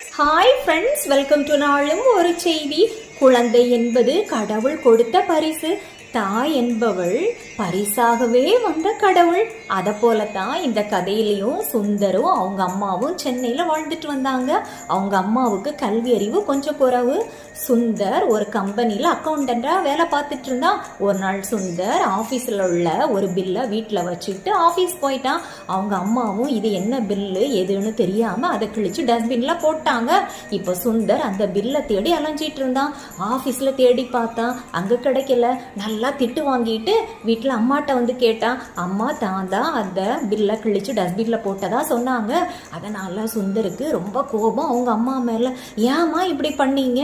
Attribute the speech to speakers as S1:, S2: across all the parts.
S1: Hi friends welcome to நாளும் ஒரு செய்தி. குழந்தை என்பது கடவுள் கொடுத்த பரிசு. தாய் என்பவள் பரிசாகவே வந்த கடவுள். அதை போலத்தான் இந்த கதையிலையும் சுந்தரும் அவங்க அம்மாவும் சென்னையில் வாழ்ந்துட்டு வந்தாங்க. அவங்க அம்மாவுக்கு கல்வி அறிவு கொஞ்சம் குறவு. சுந்தர் ஒரு கம்பெனியில் அக்கௌண்டண்ட்டாக வேலை பார்த்துட்டு இருந்தான். ஒரு நாள் சுந்தர் ஆஃபீஸில் உள்ள ஒரு பில்லை வீட்டில் வச்சுக்கிட்டு ஆஃபீஸ் போயிட்டான். அவங்க அம்மாவும் இது என்ன பில்லு எதுன்னு தெரியாமல் அதை கிழிச்சு டஸ்ட்பினில் போட்டாங்க. இப்போ சுந்தர் அந்த பில்லை தேடி அலைஞ்சிட்டு இருந்தான். ஆஃபீஸில் தேடி பார்த்தான். அங்கே கிடைக்கல. நல்ல நல்லா திட்டு வாங்கிட்டு வீட்டில் அம்மாட்ட வந்து கேட்டான் அம்மா தான் தான் அந்த பில்லை கிழிச்சு டஸ்ட்பினில் போட்டதா சொன்னாங்க. அதனால் சுந்தருக்கு ரொம்ப கோபம். அவங்க அம்மா மேலே ஏம்மா இப்படி பண்ணீங்க?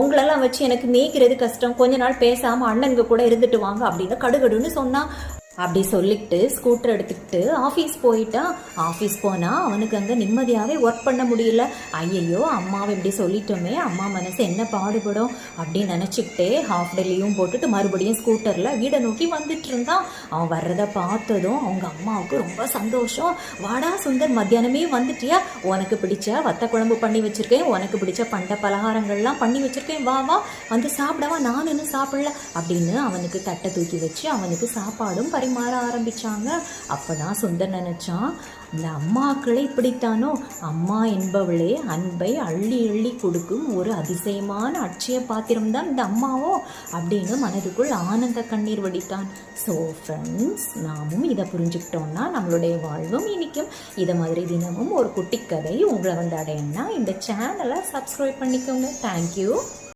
S1: உங்களெல்லாம் வச்சு எனக்கு மேய்க்கிறது கஷ்டம். கொஞ்ச நாள் பேசாமல் அண்ணனுங்க கூட இருந்துட்டு வாங்க அப்படின்னு கடுகடுன்னு சொன்னான் அப்படி சொல்லிட்டு ஸ்கூட்டர் எடுத்துக்கிட்டு ஆஃபீஸ் போயிட்டான் ஆஃபீஸ் போனால் அவனுக்கு அங்கே நிம்மதியாகவே ஒர்க் பண்ண முடியல. ஐயையோ அம்மாவை இப்படி சொல்லிட்டோமே அம்மா மனசு என்ன பாடுபடும் அப்படின்னு நினச்சிக்கிட்டே ஹாஃப் டே லீவும் போட்டுட்டு மறுபடியும் ஸ்கூட்டரில் வீடை நோக்கி வந்துட்டு இருந்தான். அவன் வர்றதை பார்த்ததும் அவங்க அம்மாவுக்கு ரொம்ப சந்தோஷம். வாடா சுந்தர் மத்தியானமே வந்துட்டியா? உனக்கு பிடிச்ச வத்த குழம்பு பண்ணி வச்சிருக்கேன். உனக்கு பிடிச்ச பண்ட பலகாரங்கள்லாம் பண்ணி வச்சிருக்கேன். வா வா வந்து சாப்பிடவா? நான் இன்னும் சாப்பிடல. அப்படின்னு அவனுக்கு தட்டை தூக்கி வச்சு அவனுக்கு சாப்பாடும் பரிமாற அப்போ தான் சுந்தர் நினச்சான் இந்த அம்மாக்களை இப்படித்தானோ? அம்மா என்பவளே அன்பை அள்ளி அள்ளி கொடுக்கும் ஒரு அதிசயமான அட்சய பாத்திரம் தான் இந்த அம்மாவோ? அப்படின்னு மனதுக்குள் ஆனந்த கண்ணீர் வடித்தான். ஸோ ஃப்ரெண்ட்ஸ் நாமும் இதை புரிஞ்சுக்கிட்டோம்னா நம்மளுடைய வாழ்வும் இனிக்கும். இதை மாதிரி தினமும் ஒரு குட்டி கதை உங்களை வந்து அடையணும்னா இந்த சேனலை சப்ஸ்கிரைப் பண்ணிக்கோங்க. தேங்க்யூ